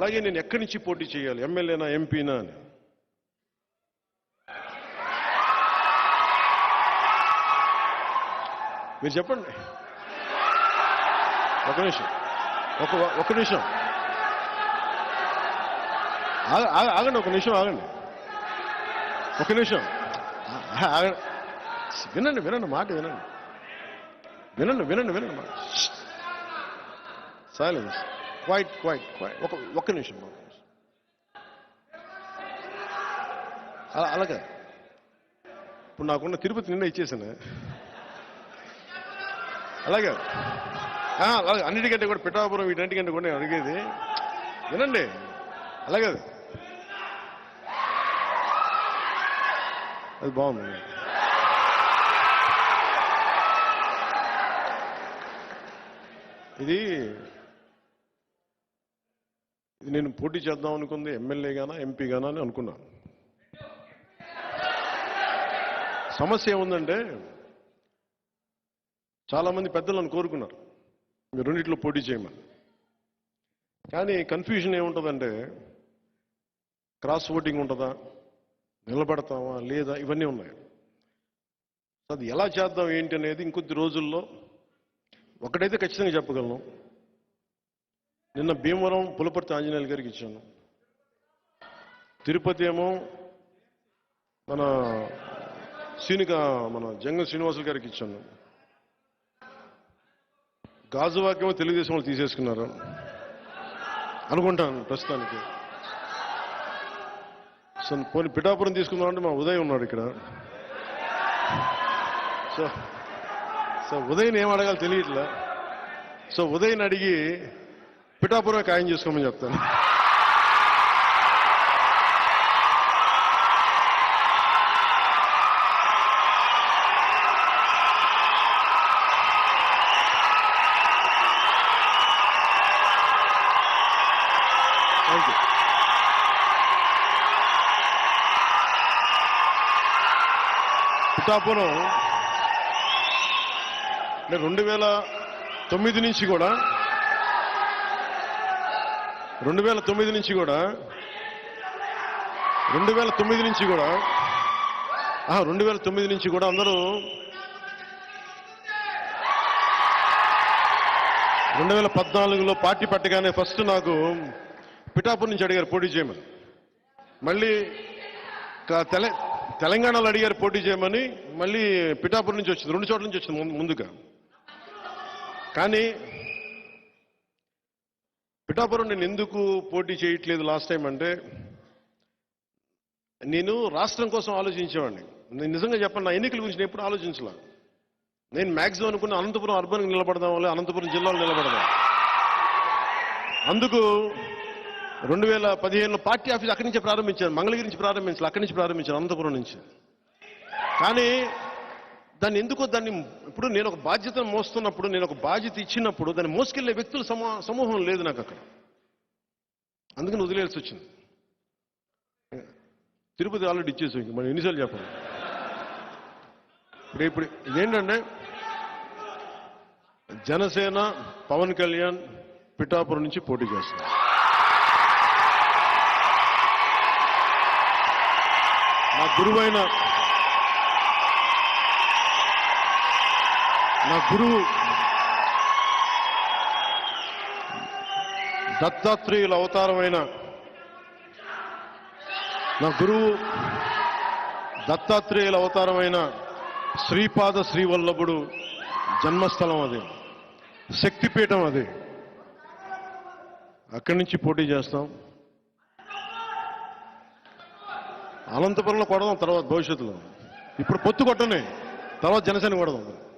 అలాగే నేను ఎక్కడి నుంచి పోటీ చేయాలి? ఎమ్మెల్యేనా ఎంపీనా అని. మీరు చెప్పండి. ఒక నిమిషం. ఒక ఒక నిమిషం. ఆగండి ఒక నిమిషం ఆగండి. ఒక నిమిషం. ఆగండి వినండి వినండి మాట వినండి. వినండి వినండి వినండి మాట. సైలెన్స్ క్వైట్ క్వైట్ క్వైట్ ఒక ఒక్క నిమిషం ఒక్క నిమిషం. అలా- అలాగే. ఇప్పుడు నాకున్న తిరుపతి నిన్న ఇచ్చేసాను. అలాగే. అలాగే. అన్నిటికంటే కూడా పిఠాపురం వీటన్నిటికంటే కూడా నేను అడిగేది. వినండి. అలాగే అది బాగుంది. ఇది నేను పోటీ చేద్దాం అనుకుంది ఎమ్మెల్యే ఎంపీగానా ఎంపీ అని అనుకున్నాను. సమస్య ఏముందంటే చాలామంది పెద్దలను పెద్దలు నన్ను కోరుకున్నారు మీరు రెండిట్లో పోటీ చేయమని. కానీ కన్ఫ్యూజన్ ఏముంటుందంటే క్రాస్ ఓటింగ్ ఉంటుందా నిలబడతామా లేదా ఇవన్నీ ఉన్నాయి. అది ఎలా చేద్దాం ఏంటి అనేది ఇంకొద్ది రోజుల్లో ఒకటైతే ఖచ్చితంగా చెప్పగలను. నిన్న భీమవరం పులపర్తి ఆంజనేయులు గారికి ఇచ్చాను. తిరుపతి ఏమో మన సీనిక మన జంగం శ్రీనివాసులు గారికి ఇచ్చాను. గాజువాక్యమో తెలుగుదేశం వాళ్ళు తీసేసుకున్నారు. అనుకుంటాను ప్రస్తుతానికి. సో పోనీ పిఠాపురం తీసుకుందామంటే మా ఉదయ్ ఉన్నాడు ఇక్కడ. సో సో ఉదయ్ని ఏం అడగాలో తెలియట్లే. సో ఉదయ్ని అడిగి పిఠాపురం ఖాయం చేసుకోమని చెప్తాను. థ్యాంక్ యూ పిఠాపురం రెండు వేల తొమ్మిది నుంచి కూడా రెండు వేల తొమ్మిది నుంచి కూడా. రెండు వేల తొమ్మిది నుంచి కూడా. రెండు వేల తొమ్మిది నుంచి కూడా అందరూ రెండు వేల పద్నాలుగులో పార్టీ పట్టగానే ఫస్ట్ నాకు పిఠాపురం నుంచి అడిగారు పోటీ చేయమని. మళ్ళీ క- తెల తెలంగాణలో అడిగారు పోటీ చేయమని మళ్ళీ పిఠాపురం నుంచి వచ్చింది రెండు చోట్ల నుంచి వచ్చింది ముందుగా. కానీ పిఠాపురం నేను ఎందుకు పోటీ చేయట్లేదు లాస్ట్ టైం అంటే నేను రాష్ట్రం కోసం ఆలోచించేవాడిని. నేను నిజంగా చెప్పండి నా ఎన్నికల గురించి నేను ఎప్పుడు ఆలోచించలే. నేను మ్యాక్సిమం అనుకున్న అనంతపురం అర్బన్కి నిలబడదాం అనంతపురం జిల్లాలో నిలబడదాం అందుకు రెండు వేల పదిహేనులో పార్టీ ఆఫీస్ అక్కడి నుంచే ప్రారంభించాను మంగళగిరి నుంచి ప్రారంభించాలి అక్కడి నుంచి ప్రారంభించాను అనంతపురం నుంచి. కానీ దాన్ని ఎందుకో దాన్ని ఇప్పుడు నేను ఒక బాధ్యతను మోస్తున్నప్పుడు నేను ఒక బాధ్యత ఇచ్చినప్పుడు దాన్ని మోసుకెళ్ళే వ్యక్తుల సమూహం లేదు నాకు అక్కడ. అందుకని వదిలేయాల్సి వచ్చింది. తిరుపతి ఆల్రెడీ ఇచ్చేసి ఇంక మనం ఎన్నిసార్లు చెప్పాలి? ఇప్పుడు ఇప్పుడు ఇదేంటంటే జనసేన పవన్ కళ్యాణ్ పిఠాపురం నుంచి పోటీ చేస్తుంది నా గురువైన నా గురువు. దత్తాత్రేయుల అవతారమైన నా గురువు. దత్తాత్రేయుల అవతారమైన శ్రీపాద శ్రీవల్లభుడు జన్మస్థలం అది. శక్తిపీఠం అది. అక్కడి నుంచి పోటీ చేస్తాం. అనంతపురంలో కొడదాం తర్వాత భవిష్యత్తులో. ఇప్పుడు పొత్తు కొట్టనే తర్వాత జనసేన కొడదాం.